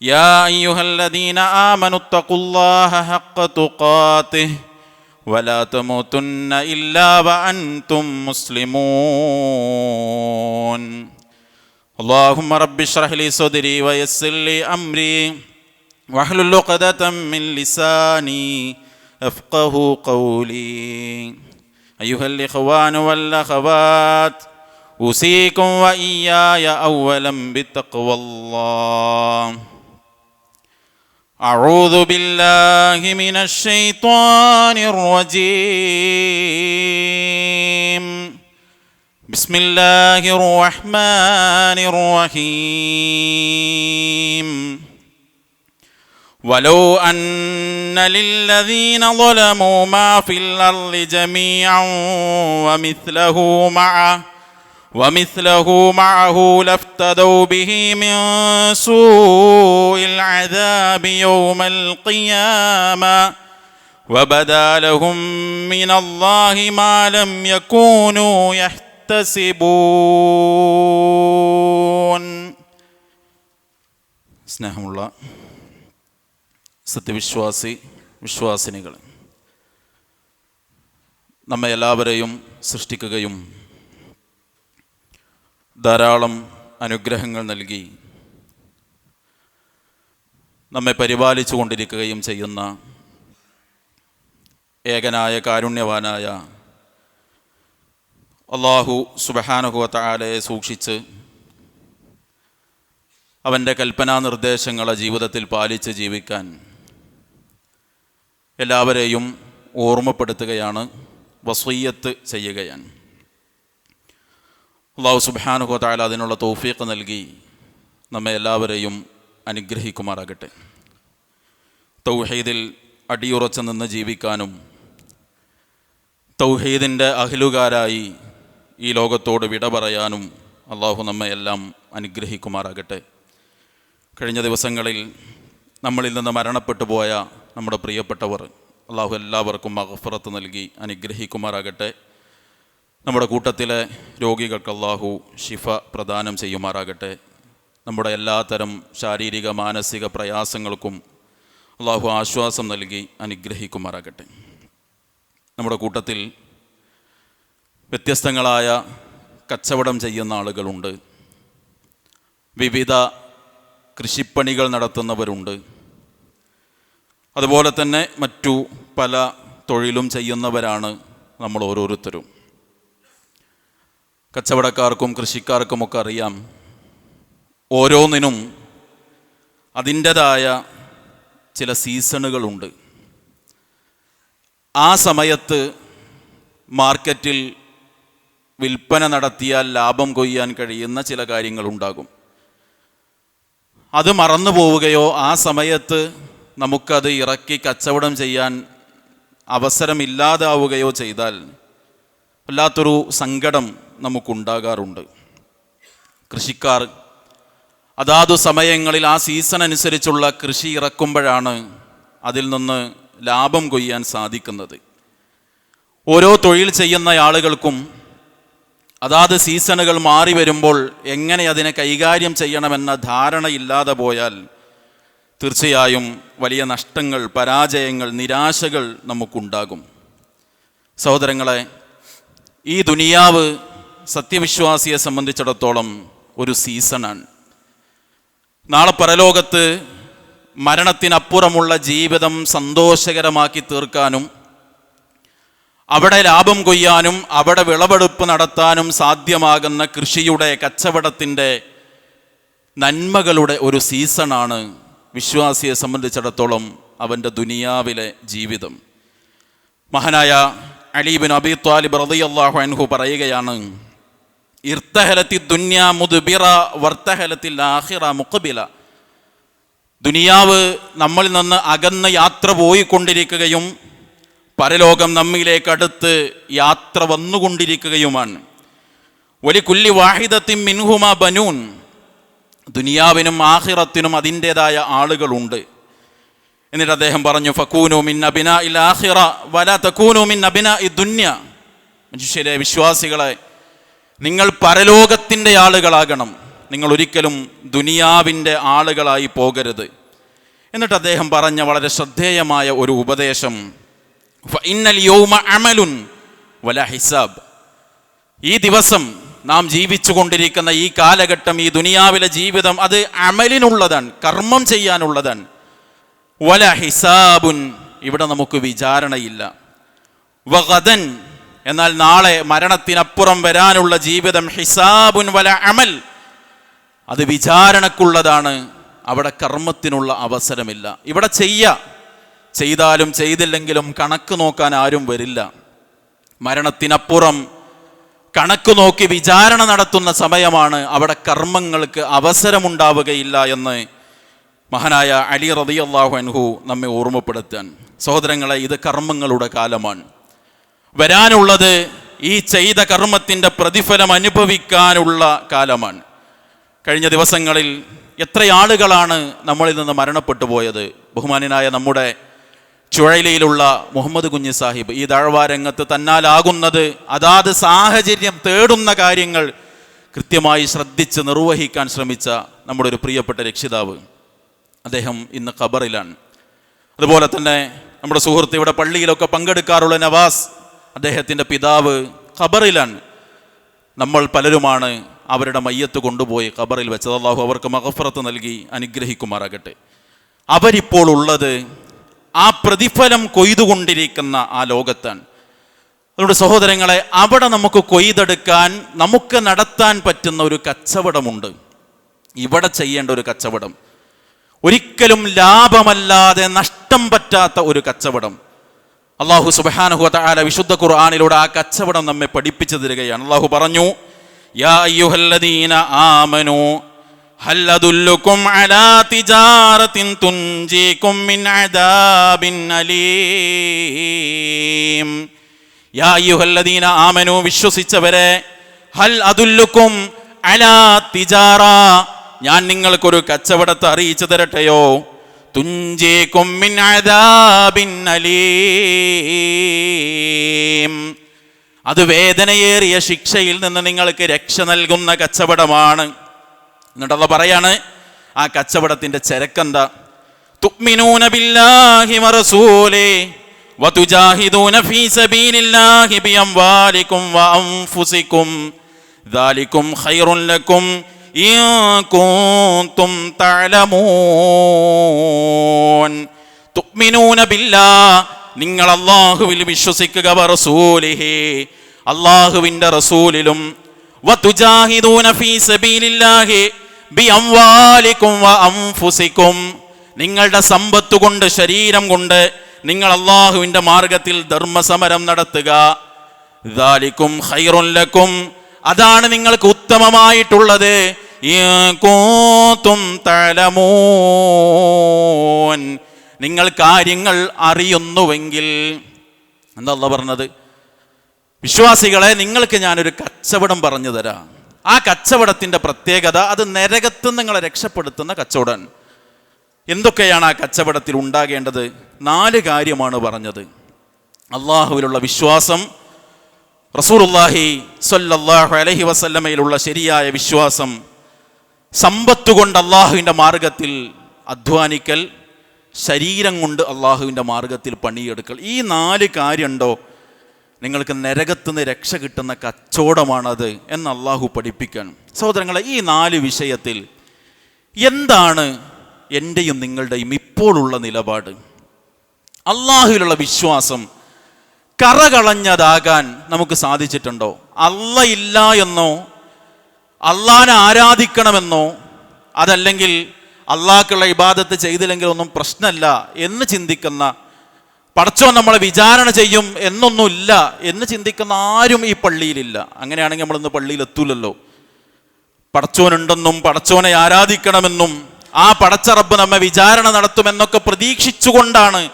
يا أيها الذين آمنوا اتقوا الله حق تقاته ولا تموتن إلا وأنتم مسلمون. اللهم رب اشرح لي صدري ويسر لي أمري واحلل عقدة من لساني افقه قولي. أيها الإخوان والأخوات أوصيكم وإياي اولا بتقوى الله. أعوذ بالله من الشيطان الرجيم. بسم الله الرحمن الرحيم. ولو أن للذين ظلموا ما في الأرض جميعا ومثله معه ومثله معه لافتدوا به من سوء العذاب يوم القيامة وبدا لهم من الله ما لم يكونوا يحتسبون സ്നേഹമുള്ള സത്യവിശ്വാസി വിശ്വാസിനികൾ നമ്മെ എല്ലാവരെയും സൃഷ്ടിക്കുകയും ധാരാളം അനുഗ്രഹങ്ങൾ നൽകി നമ്മെ പരിപാലിച്ചു കൊണ്ടിരിക്കുകയും ചെയ്യുന്ന ഏകനായ കാരുണ്യവാനായ അള്ളാഹു സുബഹാനുഹുവത്താലയെ സൂക്ഷിച്ച് അവന്റെ കൽപ്പനാ നിർദ്ദേശങ്ങളെ ജീവിതത്തിൽ പാലിച്ച് ജീവിക്കാൻ എല്ലാവരെയും ഓർമ്മപ്പെടുത്തുകയാണ് വസ്വയ്യത്ത് ചെയ്യുകയാണ്. അള്ളാഹു സുബാനുഹോ താല അതിനുള്ള തോഫീക്ക് നൽകി നമ്മെ എല്ലാവരെയും അനുഗ്രഹിക്കുമാറാകട്ടെ. തൗഹീദിൽ അടിയുറച്ചു നിന്ന് ജീവിക്കാനും തൗഹീദിന്റെ അഹിലുകാരായി ഈ ലോകത്തോട് വിട പറയാനും അള്ളാഹു നമ്മെ എല്ലാം അനുഗ്രഹിക്കുമാറാകട്ടെ. കഴിഞ്ഞ ദിവസങ്ങളിൽ നമ്മളിൽ നിന്ന് മരണപ്പെട്ടു പോയ നമ്മുടെ പ്രിയപ്പെട്ടവർ അള്ളാഹു എല്ലാവർക്കും മഹഫറത്ത് നൽകി അനുഗ്രഹിക്കുമാറാകട്ടെ. നമ്മുടെ കൂട്ടത്തിലെ രോഗികൾക്ക് അള്ളാഹു ശിഫ പ്രദാനം ചെയ്യുമാറാകട്ടെ. നമ്മുടെ എല്ലാത്തരം ശാരീരിക മാനസിക പ്രയാസങ്ങൾക്കും അള്ളാഹു ആശ്വാസം നൽകി അനുഗ്രഹിക്കുമാറാകട്ടെ. നമ്മുടെ കൂട്ടത്തിൽ വ്യത്യസ്തങ്ങളായ കച്ചവടം ചെയ്യുന്ന ആളുകളുണ്ട്. വിവിധ കൃഷിപ്പണികൾ നടത്തുന്നവരുണ്ട്. അതുപോലെ തന്നെ മറ്റു പല തൊഴിലും ചെയ്യുന്നവരാണ് നമ്മൾ ഓരോരുത്തരും. കച്ചവടക്കാർക്കും കൃഷിക്കാർക്കും ഒക്കെ അറിയാം. ഓരോന്നിനും അതിന്റെതായ ചില സീസണുകളുണ്ട്. ആ സമയത്ത് മാർക്കറ്റിൽ വിൽപ്പന നടത്തിയാൽ ലാഭം കൊയ്യാൻ കഴിയുന്ന ചില കാര്യങ്ങളുണ്ടാകും. അത് മറന്നു പോവുകയോ ആ സമയത്ത് നമുക്കത് ഇറക്കി കച്ചവടം ചെയ്യാൻ അവസരമില്ലാതാവുകയോ ചെയ്താൽ വല്ലാത്തൊരു സങ്കടം നമുക്കുണ്ടാകാറുണ്ട്. കൃഷിക്കാർ അതാതു സമയങ്ങളിൽ ആ സീസൺ അനുസരിച്ചുള്ള കൃഷി ഇറക്കുമ്പോഴാണ് അതിൽ നിന്ന് ലാഭം കൊയ്യാൻ സാധിക്കുന്നത്. ഓരോ തൊഴിൽ ചെയ്യുന്ന ആളുകൾക്കും അതാത് സീസണുകൾ മാറി വരുമ്പോൾ എങ്ങനെ അതിനെ കൈകാര്യം ചെയ്യണമെന്ന ധാരണയില്ലാതെ പോയാൽ തീർച്ചയായും വലിയ നഷ്ടങ്ങൾ പരാജയങ്ങൾ നിരാശകൾ നമുക്കുണ്ടാകും. സഹോദരങ്ങളെ ഈ ദുനിയാവ് സത്യവിശ്വാസിയെ സംബന്ധിച്ചിടത്തോളം ഒരു സീസണാണ്. നാളെ പരലോകത്ത് മരണത്തിനപ്പുറമുള്ള ജീവിതം സന്തോഷകരമാക്കി തീർക്കാനും അവിടെ ലാഭം കൊയ്യാനും അവിടെ വിളവെടുപ്പ് നടത്താനും സാധ്യമാകുന്ന കൃഷിയുടെ കച്ചവടത്തിന്റെ നന്മകളുടെ ഒരു സീസണാണ് വിശ്വാസിയെ സംബന്ധിച്ചിടത്തോളം അവന്റെ ദുനിയാവിലെ ജീവിതം. മഹാനായ അലീബിൻ അബി ത്വാലിബ് റളിയല്ലാഹു അൻഹു പറയുകയാണ് ആഹിറ മുഖബില. ദുനിയാവ് നമ്മളിൽ നിന്ന് അകന്ന് യാത്ര പോയിക്കൊണ്ടിരിക്കുകയും പരലോകം നമ്മിലേക്ക് അടുത്ത് യാത്ര വന്നുകൊണ്ടിരിക്കുകയുമാണ്. ഒരു കുല്ലി വാഹിദത്തിൻ മിൻഹുമ ബനൂൻ. ദുനിയാവിനും ആഹിറത്തിനും അതിന്റെതായ ആളുകളുണ്ട്. എന്നിട്ട് അദ്ദേഹം പറഞ്ഞു ഫക്കൂനു മിൻ അബിന ഇൽ ആഹിറ വല തക്കൂനു മിൻ അബിന ഇ ദുന്യ. മനുഷ്യരെ വിശ്വാസികളെ നിങ്ങൾ പരലോകത്തിന്റെ ആളുകളാകണം. നിങ്ങൾ ഒരിക്കലും ദുനിയാവിന്റെ ആളുകളായി പോകരുത്. എന്നിട്ട് അദ്ദേഹം പറഞ്ഞ വളരെ ശ്രദ്ധേയമായ ഒരു ഉപദേശം. ഇന്നൽ യൗമ അമലുൻ വല ഹിസാബ്. ഈ ദിവസം നാം ജീവിച്ചു കൊണ്ടിരിക്കുന്ന ഈ കാലഘട്ടം ഈ ദുനിയാവിലെ ജീവിതം അത് അമലിനുള്ളതാണ് കർമ്മം ചെയ്യാനുള്ളതാണ്. വല ഹിസാബുൻ ഇവിടെ നമുക്ക് വിചാരണയില്ല. വഗദൻ എന്നാൽ നാളെ മരണത്തിനപ്പുറം വരാനുള്ള ജീവിതം ഹിസാബുൻ വല അമൽ. അത് വിചാരണക്കുള്ളതാണ്. അവിടെ കർമ്മത്തിനുള്ള അവസരമില്ല. ഇവിടെ ചെയ്യ. ചെയ്താലും ചെയ്തില്ലെങ്കിലും കണക്ക് നോക്കാൻ ആരും വരില്ല. മരണത്തിനപ്പുറം കണക്ക് നോക്കി വിചാരണ നടത്തുന്ന സമയമാണ് അവിടെ കർമ്മങ്ങൾക്ക് അവസരമുണ്ടാവുകയില്ല എന്ന് മഹാനായ അലി റതിയല്ലാഹു അൻഹു നമ്മെ ഓർമ്മപ്പെടുത്താൻ. സഹോദരങ്ങളെ ഇത് കർമ്മങ്ങളുടെ കാലമാണ്. വരാനുള്ളത് ഈ ചെയ്ത കർമ്മത്തിന്റെ പ്രതിഫലം അനുഭവിക്കാനുള്ള കാലമാണ്. കഴിഞ്ഞ ദിവസങ്ങളിൽ എത്ര ആളുകളാണ് നമ്മളിൽ നിന്ന് മരണപ്പെട്ടു പോയത്. ബഹുമാനായ നമ്മുടെ ചുഴലിയിലുള്ള മുഹമ്മദ് കുഞ്ഞി സാഹിബ് ഈ താഴ്വാരംഗത്ത് തന്നാലാകുന്നത് അതാത് സാഹചര്യം തേടുന്ന കാര്യങ്ങൾ കൃത്യമായി ശ്രദ്ധിച്ച് നിർവഹിക്കാൻ ശ്രമിച്ച നമ്മുടെ ഒരു പ്രിയപ്പെട്ട രക്ഷിതാവ് അദ്ദേഹം ഇന്ന് ഖബറിലാണ്. അതുപോലെ തന്നെ നമ്മുടെ സുഹൃത്ത് ഇവിടെ പള്ളിയിലൊക്കെ പങ്കെടുക്കാറുള്ള നവാസ് അദ്ദേഹത്തിന്റെ പിതാവ് ഖബറിലാണ്. നമ്മൾ പലരുമാണ് അവരുടെ മയ്യത്ത് കൊണ്ടുപോയി ഖബറിൽ വെച്ചത്. അള്ളാഹു അവർക്ക് മഹഫറത്ത് നൽകി അനുഗ്രഹിക്കുമാറാകട്ടെ. അവരിപ്പോൾ ഉള്ളത് ആ പ്രതിഫലം കൊയ്തുകൊണ്ടിരിക്കുന്ന ആ ലോകത്താണ്. അതുകൊണ്ട് സഹോദരങ്ങളെ അവിടെ നമുക്ക് കൊയ്തെടുക്കാൻ നമുക്ക് നടത്താൻ പറ്റുന്ന ഒരു കച്ചവടമുണ്ട്. ഇവിടെ ചെയ്യേണ്ട ഒരു കച്ചവടം. ഒരിക്കലും ലാഭമല്ലാതെ നഷ്ടം പറ്റാത്ത ഒരു കച്ചവടം. അള്ളാഹു സുബാനുഹു താല വിശുദ്ധ ഖുർആാനിലൂടെ ആ കച്ചവടം നമ്മെ പഠിപ്പിച്ചു തരികയാണ്. അള്ളാഹു പറഞ്ഞു യാ അയ്യുഹല്ലദീന ആമനു അദുല്ലുക്കും അലാ തിജാറത്തിൻ തുൻജീക്കും മിൻ അദാബിൻ അലീം. യാ അയ്യുഹല്ലദീന ആമനു വിശ്വസിച്ചവരെ ഹൽ അതുല്ലുക്കും അലാ തിജാറ ഞാൻ നിങ്ങൾക്കൊരു കച്ചവടത്തെ അറിയിച്ചു തരട്ടെയോ? തുഞ്ചേക്കും മിൻ അദാബിൻ അലീം അത് വേദനയേറിയ ശിക്ഷയിൽ നിന്ന് നിങ്ങൾക്ക് രക്ഷ നൽകുന്ന കച്ചവടമാണ് എന്നിട്ടല്ല പറയാണ് ആ കച്ചവടത്തിന്റെ ചരക്കെന്താ തുക്മിനൂന ബില്ലാഹി വറസൂലേ വതുജാഹിദൂന ഫീ സബീലില്ലാഹി ബിഅംവാലികും വഅൻഫുസികും ذلكم خير لكم إن كنتم تعلمون തുക്മിനൂന ബില്ലാ നിങ്ങൾ അള്ളാഹുവിൽ വിശ്വസിക്കുക റസൂലിഹി അള്ളാഹുവിൻ്റെ റസൂലിലും വതുജാഹിദൂന ഫീ സബീലില്ലാഹി ബിഅംവാലികും വഅൻഫുസികും നിങ്ങളുടെ സമ്പത്ത് കൊണ്ട് ശരീരം കൊണ്ട് നിങ്ങൾ അള്ളാഹുവിൻ്റെ മാർഗത്തിൽ ധർമ്മസമരം നടത്തുക ദാലിക്കും ഖൈറുൻ ലക്കും അതാണ് നിങ്ങൾക്ക് ഉത്തമമായിട്ടുള്ളത്. തഅലമൂൻ നിങ്ങൾ കാര്യങ്ങൾ അറിയുന്നുവെങ്കിൽ എന്താ പറഞ്ഞത്? വിശ്വാസികളെ നിങ്ങൾക്ക് ഞാനൊരു കച്ചവടം പറഞ്ഞു തരാം. ആ കച്ചവടത്തിന്റെ പ്രത്യേകത അത് നരകത്ത് നിങ്ങളെ രക്ഷപ്പെടുത്തുന്ന കച്ചവടം. എന്തൊക്കെയാണ് ആ കച്ചവടത്തിൽ ഉണ്ടാകേണ്ടത്? നാല് കാര്യമാണ് പറഞ്ഞത്. അള്ളാഹുവിലുള്ള വിശ്വാസം റസൂലുള്ളാഹി സ്വല്ലല്ലാഹു അലഹി വസല്ലമയിലുള്ള ശരിയായ വിശ്വാസം സമ്പത്ത് കൊണ്ട് അള്ളാഹുവിന്റെ മാർഗത്തിൽ അധ്വാനിക്കൽ ശരീരം കൊണ്ട് അള്ളാഹുവിന്റെ മാർഗത്തിൽ പണിയെടുക്കൽ. ഈ നാല് കാര്യമുണ്ടോ? നിങ്ങൾക്ക് നരകത്തുനിന്ന് രക്ഷ കിട്ടുന്ന കച്ചവടമാണത് എന്ന് അള്ളാഹു പഠിപ്പിക്കണം സഹോദരങ്ങളെ ഈ നാല് വിഷയത്തിൽ എന്താണ് എന്റെയും നിങ്ങളുടെയും ഇപ്പോഴുള്ള നിലപാട്? അള്ളാഹുവിലുള്ള വിശ്വാസം കറകളഞ്ഞതാകാൻ നമുക്ക് സാധിച്ചിട്ടുണ്ടോ? അല്ല ഇല്ല എന്നോ? അള്ളാനെ ആരാധിക്കണമെന്നോ? അതല്ലെങ്കിൽ അള്ളാഹ്ക്കുള്ള ഇബാദത്ത് ചെയ്തില്ലെങ്കിൽ ഒന്നും പ്രശ്നമല്ല എന്ന് ചിന്തിക്കുന്ന പടച്ചോ നമ്മളെ വിചാരണ ചെയ്യും എന്നൊന്നുമില്ല എന്ന് ചിന്തിക്കുന്ന ആരും ഈ പള്ളിയിലില്ല. അങ്ങനെയാണെങ്കിൽ നമ്മളിന്ന് പള്ളിയിൽ എത്തൂലല്ലോ പടച്ചോനുണ്ടെന്നും പടച്ചോനെ ആരാധിക്കണമെന്നും ആ പടച്ച റബ്ബ് നമ്മെ വിചാരണ നടത്തുമെന്നൊക്കെ പ്രതീക്ഷിച്ചുകൊണ്ടാണ്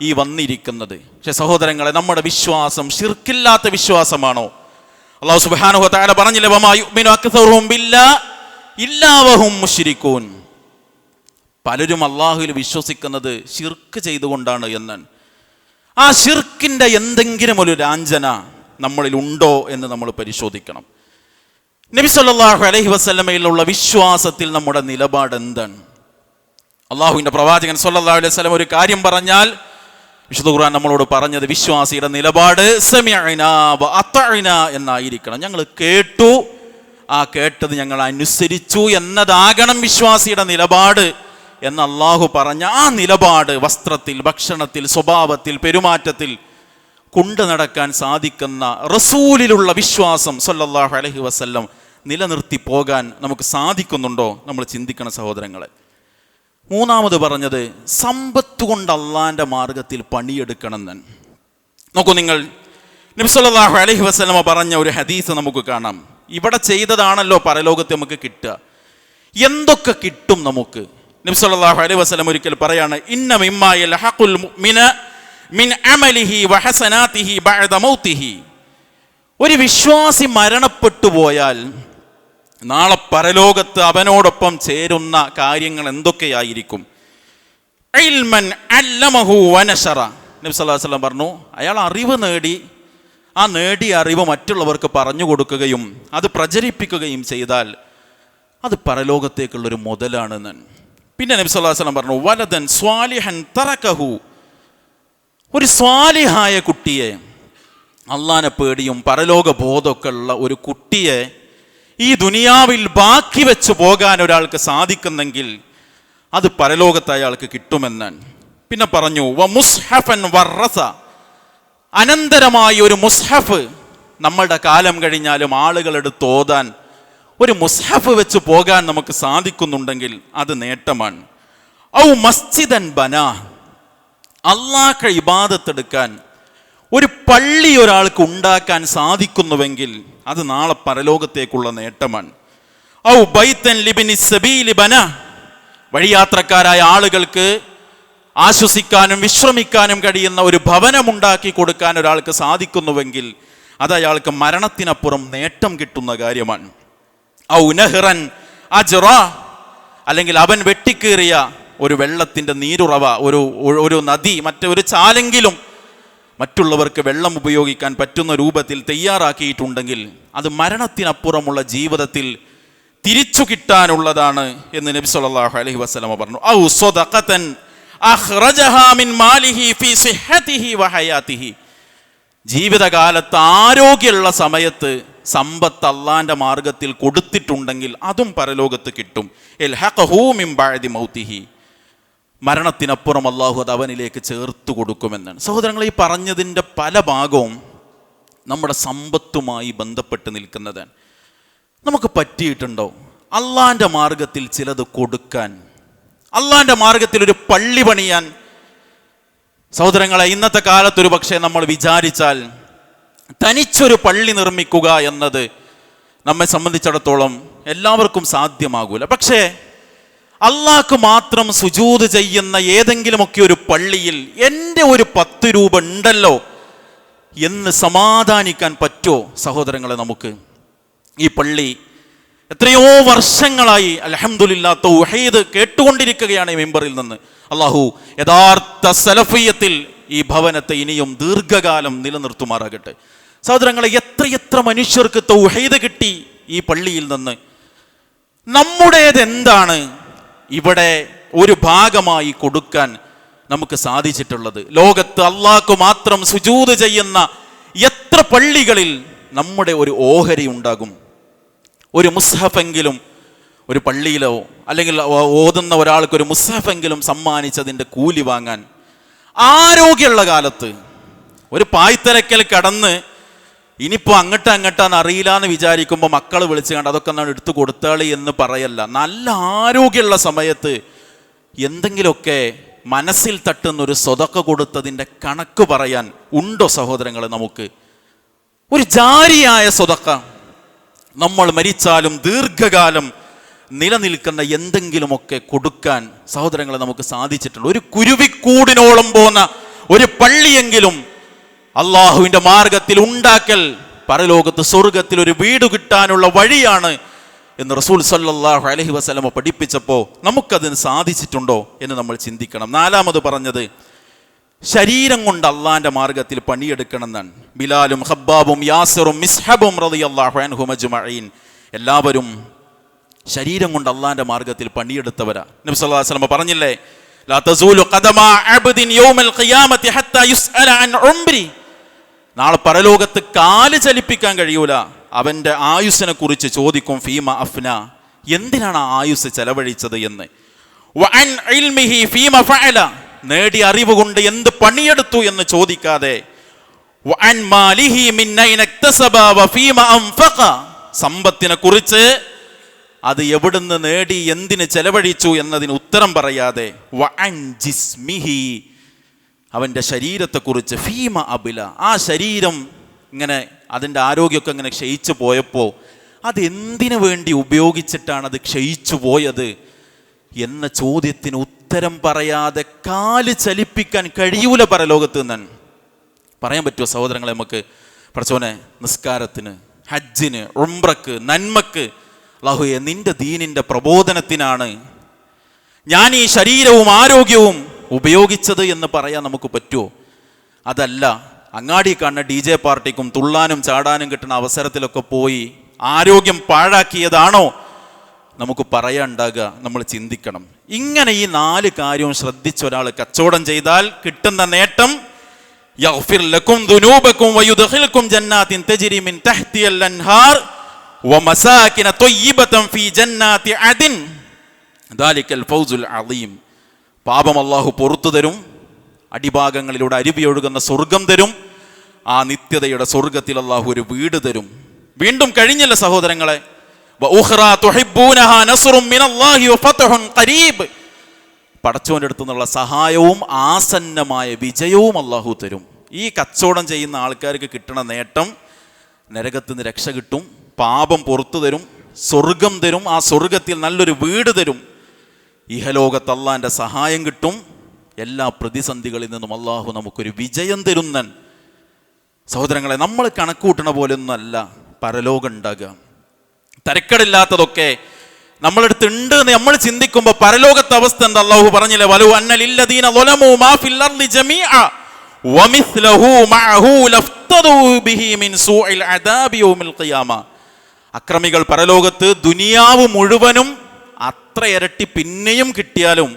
ഈ വന്നിരിക്കുന്നത്. പക്ഷെ സഹോദരങ്ങളെ നമ്മുടെ വിശ്വാസം ശിർക്കില്ലാത്ത വിശ്വാസമാണോ? അള്ളാഹു സുബ്ഹാനഹു വതആല പറഞ്ഞില്ല പലരും അള്ളാഹുവിൽ വിശ്വസിക്കുന്നത് ഷിർക്ക് ചെയ്തുകൊണ്ടാണ് എന്ന് ആ ഷിർക്കിന്റെ എന്തെങ്കിലും ഒരു രാഞ്ചന നമ്മളിൽ ഉണ്ടോ എന്ന് നമ്മൾ പരിശോധിക്കണം. നബി സല്ലല്ലാഹു അലൈഹി വസല്ലമയിലുള്ള വിശ്വാസത്തിൽ നമ്മുടെ നിലപാട് എന്താണ് അള്ളാഹുവിന്റെ പ്രവാചകൻ സല്ലാ അലൈഹി വസ്ലം ഒരു കാര്യം പറഞ്ഞാൽ വിശുദ്ധ ഖുർആൻ നമ്മളോട് പറഞ്ഞത് വിശ്വാസിയുടെ നിലപാട് എന്നായിരിക്കണം. ഞങ്ങൾ കേട്ടു. ആ കേട്ടത് ഞങ്ങൾ അനുസരിച്ചു എന്നതാകണം വിശ്വാസിയുടെ നിലപാട് എന്ന് അള്ളാഹു പറഞ്ഞ ആ നിലപാട് വസ്ത്രത്തിൽ ഭക്ഷണത്തിൽ സ്വഭാവത്തിൽ പെരുമാറ്റത്തിൽ കൊണ്ടു നടക്കാൻ സാധിക്കുന്ന റസൂലിലുള്ള വിശ്വാസം സല്ലല്ലാഹു അലൈഹി വസല്ലം നിലനിർത്തി പോകാൻ നമുക്ക് സാധിക്കുന്നുണ്ടോ? നമ്മൾ ചിന്തിക്കണം സഹോദരങ്ങളെ. മൂന്നാമത് പറഞ്ഞത് സമ്പത്ത് കൊണ്ട് അള്ളാന്റെ മാർഗത്തിൽ പണിയെടുക്കണം എന്ന് നോക്കൂ നിങ്ങൾ നബ്സല്ലാഹു അലഹി വസ്ലമ പറഞ്ഞ ഒരു ഹദീസ് നമുക്ക് കാണാം. ഇവിടെ ചെയ്തതാണല്ലോ പരലോകത്ത് നമുക്ക് കിട്ടുക. എന്തൊക്കെ കിട്ടും നമുക്ക്? നബ്സല്ലാഹു അലൈഹി വസ്ലം ഒരിക്കൽ പറയാണ് ഇന്ന മിമ്മായ ഹഖുൽ മുഅ്മിന മിൻ ബഅദ മൗതിഹി. ഒരു വിശ്വാസി മരണപ്പെട്ടു പോയാൽ നാളെ പരലോകത്ത് അവനോടൊപ്പം ചേരുന്ന കാര്യങ്ങൾ എന്തൊക്കെയായിരിക്കും? ഇൽമൻ അല്ലമഹു വനശറ. നബി സല്ലല്ലാഹു അലൈഹി പറഞ്ഞു അയാൾ അറിവ് നേടി ആ നേടിയ അറിവ് മറ്റുള്ളവർക്ക് പറഞ്ഞു കൊടുക്കുകയും അത് പ്രചരിപ്പിക്കുകയും ചെയ്താൽ അത് പരലോകത്തേക്കുള്ളൊരു മുതലാണെന്ന് പിന്നെ നബി സല്ലല്ലാഹു അലൈഹി പറഞ്ഞു വലതൻ സ്വാലിഹൻ തറക്കഹു. ഒരു സ്വാലിഹായ കുട്ടിയെ അള്ളാനെ പേടിയും പരലോക ബോധമൊക്കെ ഉള്ള ഒരു കുട്ടിയെ ഈ ദുനിയാവിൽ ബാക്കി വെച്ച് പോകാൻ ഒരാൾക്ക് സാധിക്കുന്നെങ്കിൽ അത് പരലോകത്ത് അയാൾക്ക് കിട്ടുമെന്നാണ്. പിന്നെ പറഞ്ഞു വ മുസ്ഹഫൻ വർറസ അനന്തരമായി ഒരു മുസ്ഹഫ് നമ്മളുടെ കാലം കഴിഞ്ഞാലും ആളുകളെടുത്ത് ഓതാൻ ഒരു മുസ്ഹഫ് വെച്ച് പോകാൻ നമുക്ക് സാധിക്കുന്നുണ്ടെങ്കിൽ അത് നേട്ടമാണ്. ഔ മസ്ജിദൻ ബന. അള്ളാഹ് ഇബാദത്തെടുക്കാൻ ഒരു പള്ളി ഒരാൾക്ക് ഉണ്ടാക്കാൻ സാധിക്കുന്നുവെങ്കിൽ അത് നാളെ പരലോകത്തേക്കുള്ള നേട്ടമാണ്. ഔ ബൈത്തൻ ലിബിനി സബീലി ബന. വഴിയാത്രക്കാരായ ആളുകൾക്ക് ആശ്വസിക്കാനും വിശ്രമിക്കാനും കഴിയുന്ന ഒരു ഭവനം ഉണ്ടാക്കി കൊടുക്കാൻ ഒരാൾക്ക് സാധിക്കുന്നുവെങ്കിൽ അത് അയാൾക്ക് മരണത്തിനപ്പുറം നേട്ടം കിട്ടുന്ന കാര്യമാണ്. ഔ നഹ്റൻ അജ്റ. അല്ലെങ്കിൽ അവൻ വെട്ടിക്കേറിയ ഒരു വെള്ളത്തിന്റെ നീരുറവ ഒരു ഒരു നദി മറ്റൊരു ചാലെങ്കിലും മറ്റുള്ളവർക്ക് വെള്ളം ഉപയോഗിക്കാൻ പറ്റുന്ന രൂപത്തിൽ തയ്യാറാക്കിയിട്ടുണ്ടെങ്കിൽ അത് മരണത്തിനപ്പുറമുള്ള ജീവിതത്തിൽ തിരിച്ചു കിട്ടാനുള്ളതാണ് എന്ന് നബി സല്ലല്ലാഹു അലൈഹി വസല്ലമ പറഞ്ഞു. ഔ സ്വദഖതൻ അഖ്റജഹാ മിൻ മാലിഹി ഫീ സിഹ്ഹതിഹി വഹയാതിഹി ജീവിതകാലത്ത് ആരോഗ്യമുള്ള സമയത്ത് സമ്പത്ത് അള്ളാന്റെ മാർഗത്തിൽ കൊടുത്തിട്ടുണ്ടെങ്കിൽ അതും പരലോകത്ത് കിട്ടും. ഇൽഹഖഹു മിൻ ബഅദി മൗതിഹി. മരണത്തിനപ്പുറം അള്ളാഹു അത് അവനിലേക്ക് ചേർത്ത് കൊടുക്കുമെന്നാണ്. സഹോദരങ്ങൾ ഈ പറഞ്ഞതിന്റെ പല ഭാഗവും നമ്മുടെ സമ്പത്തുമായി ബന്ധപ്പെട്ട് നിൽക്കുന്നതാണ്. നമുക്ക് പറ്റിയിട്ടുണ്ടോ? അള്ളാന്റെ മാർഗത്തിൽ ചിലത് കൊടുക്കാൻ അള്ളാന്റെ മാർഗത്തിൽ ഒരു പള്ളി പണിയാൻ. സഹോദരങ്ങളെ ഇന്നത്തെ കാലത്ത് ഒരു പക്ഷേ നമ്മൾ വിചാരിച്ചാൽ തനിച്ചൊരു പള്ളി നിർമ്മിക്കുക എന്നത് നമ്മെ സംബന്ധിച്ചിടത്തോളം എല്ലാവർക്കും സാധ്യമാകൂല. പക്ഷേ അള്ളാഹ്ക്ക് മാത്രം സുജൂത് ചെയ്യുന്ന ഏതെങ്കിലുമൊക്കെ ഒരു പള്ളിയിൽ എന്റെ ഒരു പത്ത് രൂപ ഉണ്ടല്ലോ എന്ന് സമാധാനിക്കാൻ പറ്റുമോ സഹോദരങ്ങളെ നമുക്ക് ഈ പള്ളി എത്രയോ വർഷങ്ങളായി അലഹമുല്ലാ തൗഹീദ് കേട്ടുകൊണ്ടിരിക്കുകയാണ് ഈ മെമ്പറിൽ നിന്ന്. അള്ളാഹു യഥാർത്ഥ സലഫീയത്തിൽ ഈ ഭവനത്തെ ഇനിയും ദീർഘകാലം നിലനിർത്തുമാറാകട്ടെ. സഹോദരങ്ങളെ എത്രയെത്ര മനുഷ്യർക്ക് തൗഹീദ് കിട്ടി ഈ പള്ളിയിൽ നിന്ന്? നമ്മുടേത് എന്താണ് ഇവിടെ ഒരു ഭാഗമായി കൊടുക്കാൻ നമുക്ക് സാധിച്ചിട്ടുള്ളത്. ലോകത്ത് അള്ളാഹ്ക്ക് മാത്രം സുജൂത് ചെയ്യുന്ന എത്ര പള്ളികളിൽ നമ്മുടെ ഒരു ഓഹരി ഉണ്ടാകും. ഒരു മുസ്ഹഫെങ്കിലും ഒരു പള്ളിയിലോ അല്ലെങ്കിൽ ഓതുന്ന ഒരാൾക്ക് ഒരു മുസ്ഹഫെങ്കിലും സമ്മാനിച്ചതിന്റെ കൂലി വാങ്ങാൻ ആരോഗ്യമുള്ള കാലത്ത് ഒരു പായ്ത്തലക്കൽ കടന്ന് ഇനിയിപ്പോൾ അങ്ങോട്ട് അങ്ങോട്ടാന്ന് അറിയില്ല എന്ന് വിചാരിക്കുമ്പോൾ മക്കൾ വിളിച്ച് കണ്ട് അതൊക്കെ നമ്മൾ എടുത്തു കൊടുത്താളി എന്ന് പറയല്ല. നല്ല ആരോഗ്യമുള്ള സമയത്ത് എന്തെങ്കിലുമൊക്കെ മനസ്സിൽ തട്ടുന്നൊരു സ്വതക്ക കൊടുത്തതിന്റെ കണക്ക് പറയാൻ ഉണ്ടോ സഹോദരങ്ങളെ നമുക്ക്? ഒരു ജാരിയായ സ്വതക്ക നമ്മൾ മരിച്ചാലും ദീർഘകാലം നിലനിൽക്കുന്ന എന്തെങ്കിലുമൊക്കെ കൊടുക്കാൻ സഹോദരങ്ങളെ നമുക്ക് സാധിച്ചിട്ടുണ്ട്. ഒരു കുരുവിക്കൂടിനോളം പോന്ന ഒരു പള്ളിയെങ്കിലും അള്ളാഹുവിന്റെ മാർഗത്തിൽ ഉണ്ടാക്കൽ പരലോകത്ത് സ്വർഗത്തിൽ ഒരു വീട് കിട്ടാനുള്ള വഴിയാണ് എന്ന് റസൂൽ സല്ലാഹു അലഹി വസ്ലമ പഠിപ്പിച്ചപ്പോൾ നമുക്കതിന് സാധിച്ചിട്ടുണ്ടോ എന്ന് നമ്മൾ ചിന്തിക്കണം. നാലാമത് പറഞ്ഞത് ശരീരം കൊണ്ട് അള്ളാന്റെ മാർഗത്തിൽ പണിയെടുക്കണം എന്നാണ് ബിലാലും ഹബ്ബാബും യാസറും മിസ്ഹബും അൻഹും അജ്മഈൻ. എല്ലാവരും ശരീരം കൊണ്ട് അള്ളാന്റെ മാർഗത്തിൽ പണിയെടുത്തവരാ. നബി സല്ലാ വസല്ലം പറഞ്ഞില്ലേ ലാ തസൂലു ഖദമ അബ്ദിൻ ഹത്താ നാളെ പരലോകത്ത് കാൽ ചലിപ്പിക്കാൻ കഴിയൂല. അവന്റെ ആയുസ്സിനെ കുറിച്ച് ചോദിക്കും ഫീമ അഫ്ന എന്തിനാണ് ആ ആയുസ് ചെലവഴിച്ചത് എന്ന്? ഫീമ ഫഅല നേടിയ അറിവ് കൊണ്ട് എന്ത് പണിയെടുത്തു എന്ന് ചോദിക്കാതെ സമ്പത്തിനെ കുറിച്ച് അത് എവിടുന്ന് നേടി എന്തിന് ചെലവഴിച്ചു എന്നതിന് ഉത്തരം പറയാതെ അവന്റെ ശരീരത്തെക്കുറിച്ച് ഫീമ അബില ആ ശരീരം ഇങ്ങനെ അതിന്റെ ആരോഗ്യമൊക്കെ ഇങ്ങനെ ക്ഷയിച്ചു പോയപ്പോൾ അതെന്തിനു വേണ്ടി ഉപയോഗിച്ചിട്ടാണ് അത് ക്ഷയിച്ചു പോയത് എന്ന ചോദ്യത്തിന് ഉത്തരം പറയാതെ കാൽ ചലിപ്പിക്കാൻ കഴിയൂല പരലോകത്ത് നിന്നാൻ. പറയാൻ പറ്റുമോ സഹോദരങ്ങളെ നമുക്ക്? പ്രചോനെ നിസ്കാരത്തിന് ഹജ്ജിന് ഉംറക്ക് നന്മക്ക്. അള്ളാഹുയെ നിന്റെ ദീനിന്റെ പ്രബോധനത്തിനാണ് ഞാൻ ഈ ശരീരവും ആരോഗ്യവും ഉപയോഗിച്ചത് എന്ന് പറയാൻ നമുക്ക് പറ്റുമോ? അതല്ല അങ്ങാടി കാണുന്ന ഡി ജെ പാർട്ടിക്കും തുള്ളാനും ചാടാനും കിട്ടുന്ന അവസരത്തിലൊക്കെ പോയി ആരോഗ്യം പാഴാക്കിയതാണോ നമുക്ക് പറയാനുണ്ടാകുക നമ്മൾ ചിന്തിക്കണം. ഇങ്ങനെ ഈ നാല് കാര്യവും ശ്രദ്ധിച്ച ഒരാൾ കച്ചവടം ചെയ്താൽ കിട്ടുന്ന നേട്ടം പാപം അള്ളാഹു പുറത്തു തരും. അടിഭാഗങ്ങളിലൂടെ അരുവി ഒഴുകുന്ന സ്വർഗം തരും. ആ നിത്യതയുടെ സ്വർഗത്തിൽ അള്ളാഹു ഒരു വീട് തരും. വീണ്ടും കഴിഞ്ഞില്ല സഹോദരങ്ങളെ? പടച്ചോന്റെ അടുത്തു നിന്നുള്ള സഹായവും ആസന്നമായ വിജയവും അള്ളാഹു തരും. ഈ കച്ചവടം ചെയ്യുന്ന ആൾക്കാർക്ക് കിട്ടുന്ന നേട്ടം നരകത്തിൽ നിന്ന് രക്ഷ കിട്ടും. പാപം പുറത്തു തരും. സ്വർഗം തരും. ആ സ്വർഗത്തിൽ നല്ലൊരു വീട് തരും. ഇഹലോകത്ത് അള്ളാന്റെ സഹായം കിട്ടും. എല്ലാ പ്രതിസന്ധികളിൽ നിന്നും അള്ളാഹു നമുക്കൊരു വിജയം തരുന്നൻ. സഹോദരങ്ങളെ നമ്മൾ കണക്കൂട്ടണ പോലെ അല്ല പരലോകം ഉണ്ടാകുക. തരക്കടില്ലാത്തതൊക്കെ നമ്മളടുത്ത് ഉണ്ട് എന്ന് നമ്മൾ ചിന്തിക്കുമ്പോൾ പരലോകത്തെ അവസ്ഥ എന്താ അള്ളാഹു പറഞ്ഞില്ലേ? വലു അന്നലില്ലദീന ജമീഅ വമിസ്ലഹു മഅഹു ബിഹി മിൻ സൂഇൽ അദാബി യൗമിൽ ഖിയാമ. അക്രമികൾ പരലോകത്ത് ദുനിയാവ് മുഴുവനും അത്ര ഇരട്ടി പിന്നെയും കിട്ടിയാലും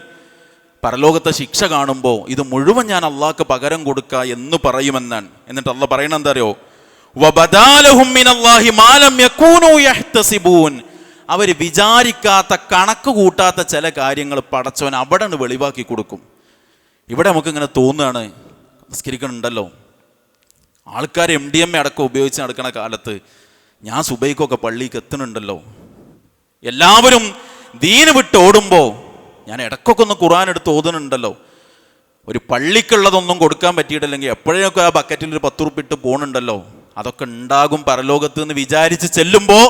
പരലോകത്തെ ശിക്ഷ കാണുമ്പോൾ ഇത് മുഴുവൻ ഞാൻ അള്ളാഹ്ക്ക് പകരം കൊടുക്ക എന്ന് പറയുമെന്നാണ്. എന്നിട്ട് അള്ള പറയണ എന്താ അറിയോ? അവർ വിചാരിക്കാത്ത കണക്ക് കൂട്ടാത്ത ചില കാര്യങ്ങൾ പടച്ചവൻ അവിടെ നിന്ന് വെളിവാക്കി കൊടുക്കും. ഇവിടെ നമുക്ക് ഇങ്ങനെ തോന്നുകയാണ് നിസ്കരിക്കണുണ്ടല്ലോ. ആൾക്കാർ എം ഡി എം എ അടക്കം ഉപയോഗിച്ച് നടക്കുന്ന കാലത്ത് ഞാൻ സുബൈക്കൊക്കെ പള്ളിക്ക് എത്തുന്നുണ്ടല്ലോ. എല്ലാവരും ദീന് വിട്ട് ഓടുമ്പോൾ ഞാൻ ഇടക്കൊക്കെ ഒന്ന് ഖുറാൻ എടുത്ത് ഓതുന്നുണ്ടല്ലോ. ഒരു പള്ളിക്കുള്ളതൊന്നും കൊടുക്കാൻ പറ്റിയിട്ടില്ലെങ്കിൽ എപ്പോഴൊക്കെ ആ ബക്കറ്റിൽ ഒരു പത്ത് ഉറുപ്പിട്ട് പോണുണ്ടല്ലോ. അതൊക്കെ ഉണ്ടാകും പരലോകത്ത് എന്ന് വിചാരിച്ച് ചെല്ലുമ്പോൾ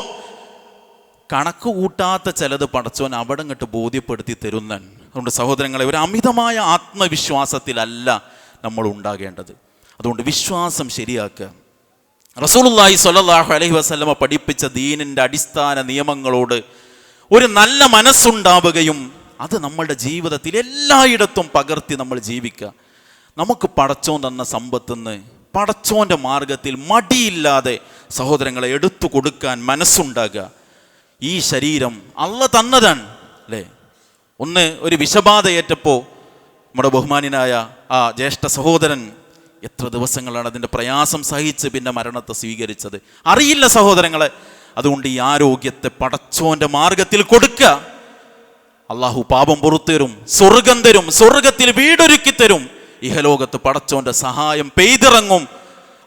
കണക്ക് കൂട്ടാത്ത ചിലത് പടച്ചവൻ അവിടെ ഇങ്ങോട്ട് ബോധ്യപ്പെടുത്തി തരുന്നൻ. അതുകൊണ്ട് സഹോദരങ്ങളെ ഒരു അമിതമായ ആത്മവിശ്വാസത്തിലല്ല നമ്മൾ ഉണ്ടാകേണ്ടത്. അതുകൊണ്ട് വിശ്വാസം ശരിയാക്കുക. റസൂലുള്ളാഹി സ്വല്ലല്ലാഹു അലൈഹി വസല്ലമ പഠിപ്പിച്ച ദീനിന്റെ അടിസ്ഥാന നിയമങ്ങളോട് ഒരു നല്ല മനസ്സുണ്ടാവുകയും അത് നമ്മളുടെ ജീവിതത്തിൽ എല്ലായിടത്തും പകർത്തി നമ്മൾ ജീവിക്കുക. നമുക്ക് പടച്ചോൻ തന്ന സമ്പത്തുനിന്ന് പടച്ചോന്റെ മാർഗത്തിൽ മടിയില്ലാതെ സഹോദരങ്ങളെ എടുത്തു കൊടുക്കാൻ മനസ്സുണ്ടാകുക. ഈ ശരീരം അള്ള തന്നതാണ് അല്ലേ? ഒന്ന് ഒരു വിഷബാധയേറ്റപ്പോൾ നമ്മുടെ ബഹുമാനിനായ ആ ജ്യേഷ്ഠ സഹോദരൻ എത്ര ദിവസങ്ങളാണ് അതിന്റെ പ്രയാസം സഹിച്ച് പിന്നെ മരണത്തെ സ്വീകരിച്ചത്? അറിയില്ല സഹോദരങ്ങളെ. അതുകൊണ്ട് ഈ ആരോഗ്യത്തെ പടച്ചോന്റെ മാർഗത്തിൽ കൊടുക്കുക അള്ളാഹു പാപം പുറത്തേരും സ്വർഗം തരും സ്വർഗത്തിൽ വീടൊരുക്കി തരും. ഇഹലോകത്ത് പടച്ചോന്റെ സഹായം പെയ്തിറങ്ങും.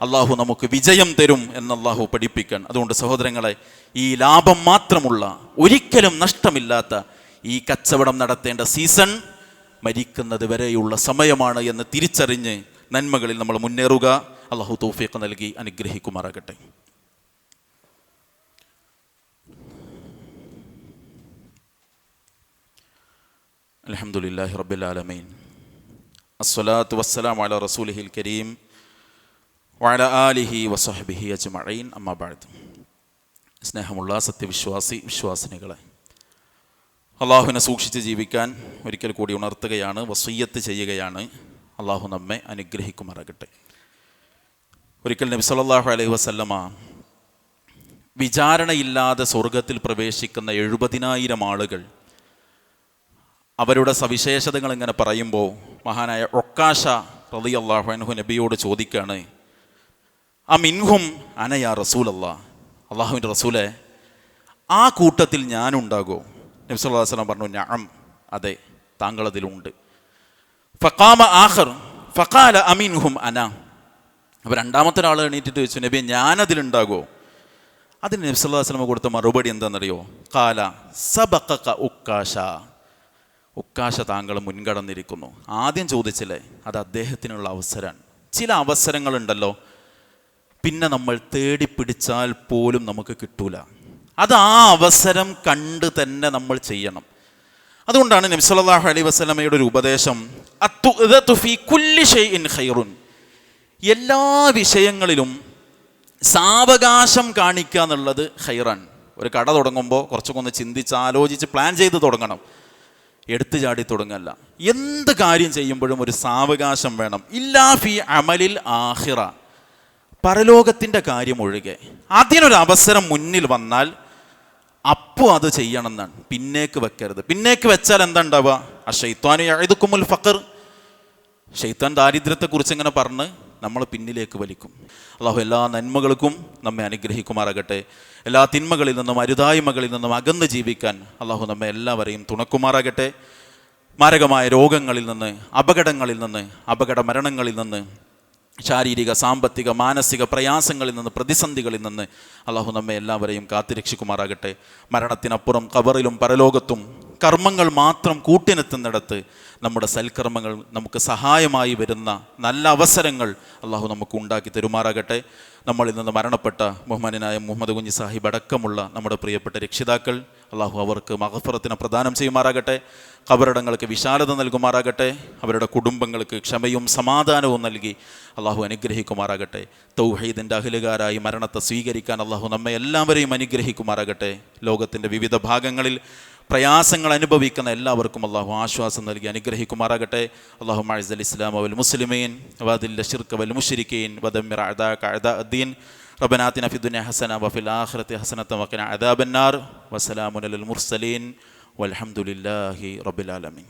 അള്ളാഹു നമുക്ക് വിജയം തരും എന്ന് അള്ളാഹു പഠിപ്പിക്കാൻ. അതുകൊണ്ട് സഹോദരങ്ങളെ ഈ ലാഭം മാത്രമുള്ള ഒരിക്കലും നഷ്ടമില്ലാത്ത ഈ കച്ചവടം നടത്തേണ്ട സീസൺ മരിക്കുന്നത് വരെയുള്ള സമയമാണ് എന്ന് തിരിച്ചറിഞ്ഞ് നന്മകളിൽ നമ്മൾ മുന്നേറുക. അള്ളാഹു തൗഫീഖ് നൽകി അനുഗ്രഹിക്കുമാറാകട്ടെ. അലഹമുല്ലാഹി റബ്ബുലാലമീൻ അസ്സലാത്തു വസ്സലാം അല റസൂലിഹിൽ കരീം വാല ആലിഹി വസഹബിഹി അജ്മഈൻ. അമ്മാ ബഅദ്. സ്നേഹമുള്ള സത്യവിശ്വാസി വിശ്വാസിനികളെ അള്ളാഹുവിനെ സൂക്ഷിച്ച് ജീവിക്കാൻ ഒരിക്കൽ കൂടി ഉണർത്തുകയാണ് വസയ്യത്ത് ചെയ്യുകയാണ്. അള്ളാഹു നമ്മെ അനുഗ്രഹിക്കുമാറാകട്ടെ. ഒരിക്കൽ നബി സല്ലല്ലാഹു അലൈഹി വസല്ലമ വിചാരണയില്ലാതെ സ്വർഗത്തിൽ പ്രവേശിക്കുന്ന എഴുപതിനായിരം ആളുകൾ അവരുടെ സവിശേഷതകൾ ഇങ്ങനെ പറയുമ്പോൾ മഹാനായ ഒക്കാശ റതി അള്ളാഹു നബിയോട് ചോദിക്കുകയാണ് ആ മിൻഹും അനയാ റസൂൽ അല്ലാ അള്ളാഹുവിന്റെ റസൂലെ ആ കൂട്ടത്തിൽ ഞാനുണ്ടാകുമോ നബി സല്ലല്ലാഹു അലൈഹി വസല്ലം പറഞ്ഞു ഞാൻ അതെ താങ്കൾ അതിലുണ്ട് ഫക്കാമ ആഹർ ഫക്കാല അമിൻഹും അന. അപ്പോൾ രണ്ടാമത്തെ ഒരാൾ എണീറ്റിട്ട് വെച്ചു നബി ഞാനതിലുണ്ടാകുമോ? അതിന് നബി സല്ലല്ലാഹു അലൈഹി വസല്ലം കൊടുത്ത മറുപടി എന്താണെന്നറിയോ? കാല സബക്ക ഉക്കാശ. ഉക്കാശ താങ്കൾ മുൻകടന്നിരിക്കുന്നു. ആദ്യം ചോദിച്ചില്ലേ അത് അദ്ദേഹത്തിനുള്ള അവസരമാണ് ചില അവസരങ്ങളുണ്ടല്ലോ പിന്നെ നമ്മൾ തേടി പിടിച്ചാൽ പോലും നമുക്ക് കിട്ടൂല. അത് ആ അവസരം കണ്ട് തന്നെ നമ്മൾ ചെയ്യണം. അതുകൊണ്ടാണ് നബി സല്ലല്ലാഹു വസ്ലമയുടെ ഒരു ഉപദേശം ഖൈറുൻ. എല്ലാ വിഷയങ്ങളിലും സാവകാശം കാണിക്കുക എന്നുള്ളത് ഖൈറാൻ ഒരു കട തുടങ്ങുമ്പോൾ കുറച്ചൊക്കെ ഒന്ന് ചിന്തിച്ച് ആലോചിച്ച് പ്ലാൻ ചെയ്ത് തുടങ്ങണം. എടുത്തു ചാടി തുടങ്ങല്ല. എന്ത് കാര്യം ചെയ്യുമ്പോഴും ഒരു സാവകാശം വേണം. ഇല്ലാ ഫി അമലിൽ ആഹിറ. പരലോകത്തിന്റെ കാര്യം ഒഴികെ. അതിനൊരു അവസരം മുന്നിൽ വന്നാൽ അപ്പോൾ അത് ചെയ്യണം എന്നാണ് പിന്നേക്ക് വെക്കരുത്. പിന്നേക്ക് വെച്ചാൽ എന്താ ഉണ്ടാവുക? ആ ഷെയ്ത്താൻ എഴുതുക്കുമുൽ ഫക്കർ ഷെയ്ത്താൻ ദാരിദ്ര്യത്തെക്കുറിച്ച് ഇങ്ങനെ പറഞ്ഞ് നമ്മൾ പിന്നിലേക്ക് വലിക്കും. അള്ളാഹു എല്ലാ നന്മകൾക്കും നമ്മെ അനുഗ്രഹിക്കുമാറാകട്ടെ. എല്ലാ തിന്മകളിൽ നിന്നും അരുതായ്മകളിൽ നിന്നും അകന്ന് ജീവിക്കാൻ അള്ളാഹു നമ്മെ എല്ലാവരെയും തുണക്കുമാറാകട്ടെ. മാരകമായ രോഗങ്ങളിൽ നിന്ന് അപകടങ്ങളിൽ നിന്ന് അപകട മരണങ്ങളിൽ നിന്ന് ശാരീരിക സാമ്പത്തിക മാനസിക പ്രയാസങ്ങളിൽ നിന്ന് പ്രതിസന്ധികളിൽ നിന്ന് അള്ളാഹു നമ്മെ എല്ലാവരെയും കാത്തിരക്ഷിക്കുമാറാകട്ടെ. മരണത്തിനപ്പുറം കബറിലും പരലോകത്തും കർമ്മങ്ങൾ മാത്രം കൂട്ടിനെത്തുന്നിടത്ത് നമ്മുടെ സൽക്കർമ്മങ്ങൾ നമുക്ക് സഹായമായി വരുന്ന നല്ല അവസരങ്ങൾ അള്ളാഹു നമുക്ക് ഉണ്ടാക്കി തരുമാറാകട്ടെ. നമ്മളിൽ നിന്ന് മരണപ്പെട്ട ബഹുമാനായ മുഹമ്മദ് കുഞ്ഞി സാഹിബ് അടക്കമുള്ള നമ്മുടെ പ്രിയപ്പെട്ട രക്ഷിതാക്കൾ അള്ളാഹു അവർക്ക് മഹഫറത്തിന് പ്രദാനം ചെയ്യുമാറാകട്ടെ. കബറിടങ്ങൾക്ക് വിശാലത നൽകുമാറാകട്ടെ. അവരുടെ കുടുംബങ്ങൾക്ക് ക്ഷമയും സമാധാനവും നൽകി അള്ളാഹു അനുഗ്രഹിക്കുമാറാകട്ടെ. തൗഹീദിന്റെ അഖിലുകാരായി മരണത്തെ സ്വീകരിക്കാൻ അള്ളാഹു നമ്മെ എല്ലാവരെയും അനുഗ്രഹിക്കുമാറാകട്ടെ. ലോകത്തിന്റെ വിവിധ ഭാഗങ്ങളിൽ പ്രയാസങ്ങൾ അനുഭവിക്കുന്ന എല്ലാവർക്കും അള്ളാഹു ആശ്വാസം നൽകി അനുഗ്രഹിക്കുമാറാകട്ടെ. അള്ളാഹു മഴസ് ഇസ്ലാം അവൽ മുസ്ലിമീൻ വദില്ല ഷിർക്ക് വൽ മുഷരിക്കീൻ വദമിർ അദാ കഅദ അദ്ദീൻ റബനാത്തിന ഫിദുന ഹസന വഫിൽ ആഖിറത്തി ഹസനത്ത വഖിന അദാബന്നാർ വസ്സലാമുൻ അലൽ മുർസലീൻ. വൽഹംദുലില്ലാഹി റബ്ബിൽ ആലമീൻ.